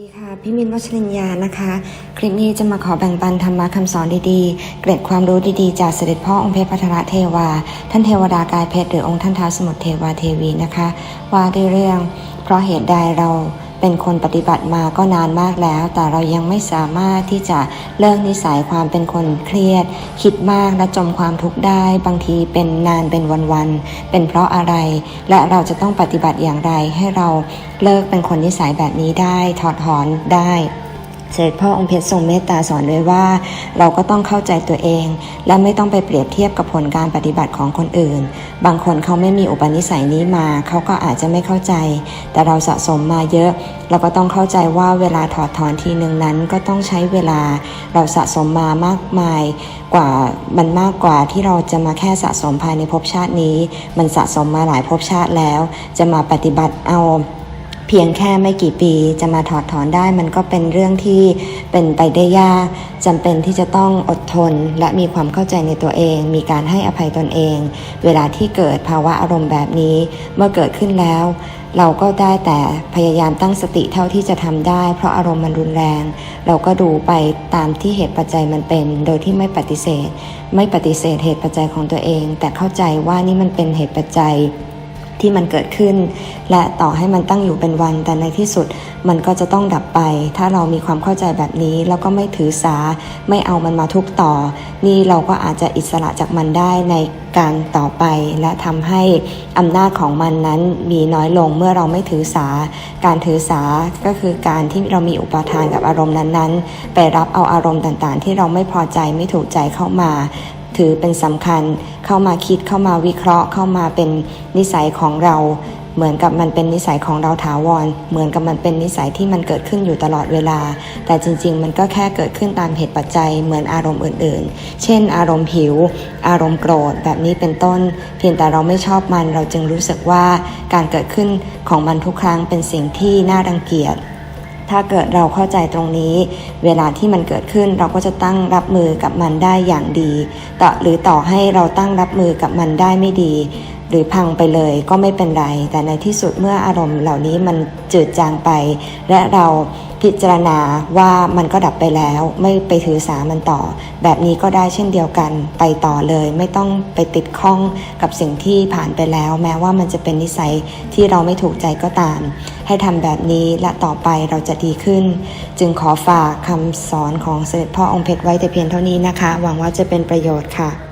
ดีค่ะ พี่มินวัชรินยานะคะ คลิปนี้จะมาขอแบ่งปันธรรมะคำสอนดีๆ เกร็ดความรู้ดีๆ จากเสด็จพ่อองค์เพชรพัทรเทวา ท่านเทวดากายเพชรหรือองค์ท่านท้าวสมุทรเทวาเทวีนะคะ ว่าด้วยเรื่อง เพราะเหตุใดเรา เป็นคนปฏิบัติมาก็นานมากแล้ว แต่เรายังไม่สามารถที่จะเลิกนิสัยความเป็นคนเครียด คิดมากและจมความทุกข์ได้ บางทีเป็นนานเป็นวันๆเป็นเพราะอะไร และเราจะต้องปฏิบัติอย่างไรให้เราเลิกเป็นคนนิสัยแบบนี้ได้ ถอดถอนได้ เสด็จพ่อองค์เพชรทรงเมตตาสอนไว้ว่า เราก็ต้องเข้าใจตัวเอง และไม่ต้องไปเปรียบเทียบกับผลการปฏิบัติของคนอื่น บางคนเขาไม่มีอุปนิสัยนี้มา เขาก็อาจจะไม่เข้าใจ แต่เราสะสมมาเยอะ เราก็ต้องเข้าใจว่าเวลาถอดถอนทีหนึ่งนั้นก็ต้องใช้เวลา เราสะสมมามากมายกว่ามันมากกว่าที่เราจะมาแค่สะสมภายในภพชาตินี้ มันสะสมมาหลายภพชาติแล้ว จะมาปฏิบัติเอา พียงแค่ไม่กี่ปีจะมาถอดถอนได้มันก็เป็นเรื่องที่เป็นไปได้ยากจำเป็นที่จะต้องอดทน และมีความเข้าใจในตัวเอง มีการให้อภัยตนเอง เวลาที่เกิดภาวะอารมณ์แบบนี้ เมื่อเกิดขึ้นแล้ว เราก็ได้แต่พยายามตั้งสติเท่าที่จะทำได้ เพราะอารมณ์มันรุนแรง เราก็ดูไปตามที่เหตุปัจจัยมันเป็น โดยที่ไม่ปฏิเสธ ไม่ปฏิเสธเหตุปัจจัยของตัวเอง แต่เข้าใจว่านี่มันเป็นเหตุปัจจัย ที่มันเกิดขึ้น และต่อให้มันตั้งอยู่เป็นวัน แต่ในที่สุดมันก็จะต้องดับไป ถ้าเรามีความเข้าใจแบบนี้ แล้วก็ไม่ถือสา ไม่เอามันมาทุกต่อ นี่เราก็อาจจะอิสระจากมันได้ในการต่อไป และทำให้อำนาจของมันนั้นมีน้อยลงเมื่อเราไม่ถือสา การถือสาก็คือการที่เรามีอุปทานกับอารมณ์นั้นๆ ไปรับเอาอารมณ์ต่างๆ ที่เราไม่พอใจไม่ถูกใจเข้ามา ถือเป็นสำคัญ เข้ามาคิดเข้ามาวิเคราะห์ เข้ามาเป็นนิสัยของเรา เหมือนกับมันเป็นนิสัยของเราถาวร เหมือนกับมันเป็นนิสัยที่มันเกิดขึ้นอยู่ตลอดเวลา แต่จริง ๆ มันก็แค่เกิดขึ้นตามเหตุปัจจัย เหมือนอารมณ์อื่น ๆ เช่น อารมณ์หิว อารมณ์โกรธแบบนี้เป็นต้น เพียงแต่เราไม่ชอบมัน เราจึงรู้สึกว่าการเกิดขึ้นของมันทุกครั้งเป็นสิ่งที่น่ารังเกียจ ถ้าเกิดเราเข้าใจตรงนี้ เวลาที่มันเกิดขึ้นเราก็จะตั้งรับมือกับมันได้อย่างดีต่อหรือต่อให้เราตั้งรับมือกับมันได้ไม่ดี หรือพังไปเลยก็ไม่เป็นไร แต่ในที่สุดเมื่ออารมณ์เหล่านี้มันจืดจางไป และเราพิจารณาว่ามันก็ดับไปแล้ว ไม่ไปถือสามันต่อ แบบนี้ก็ได้เช่นเดียวกันไปต่อเลย ไม่ต้องไปติดข้องกับสิ่งที่ผ่านไปแล้ว แม้ว่ามันจะเป็นนิสัยที่เราไม่ถูกใจก็ตาม ให้ทำแบบนี้และต่อไปเราจะดีขึ้น จึงขอฝากคำสอนของเสด็จพ่อองค์เพชรไว้แต่เพียงเท่านี้นะคะ หวังว่าจะเป็นประโยชน์ค่ะ